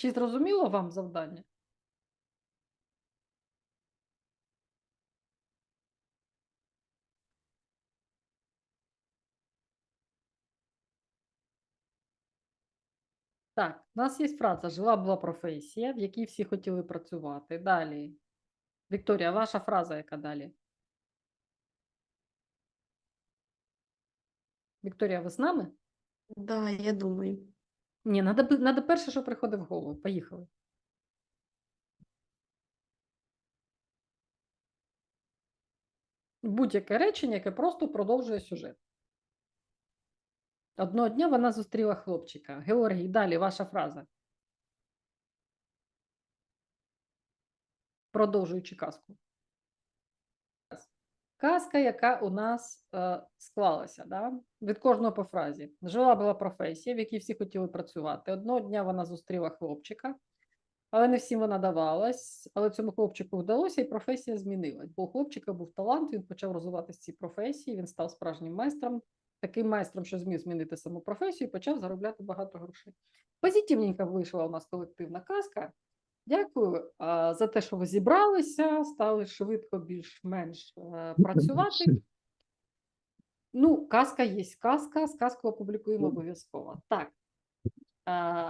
Чи зрозуміло вам завдання? Так, у нас є фраза Жила була професія, в якій всі хотіли працювати. Далі. Вікторія, ваша фраза, яка далі? Вікторія, ви з нами? Да, я думаю. Ні, надо, надо перше, що приходить в голову. Поїхали. Будь-яке речення, яке просто продовжує сюжет. Одного дня вона зустріла хлопчика. Георгій, далі ваша фраза. Продовжуючи казку. Казка, яка у нас е, склалася, да? від кожного по фразі. Жила була професія, в якій всі хотіли працювати. Одного дня вона зустріла хлопчика, але не всім вона давалась. Але цьому хлопчику вдалося, і професія змінилась. Бо у хлопчика був талант, він почав розвиватися в цій професії, він став справжнім майстром, таким майстром, що зміг змінити саму професію, і почав заробляти багато грошей. Позитивненька вийшла у нас колективна казка. Дякую за те, що ви зібралися, стали швидко більш-менш е, працювати. Ну, казка є казка, сказку опублікуємо обов'язково. Так. А,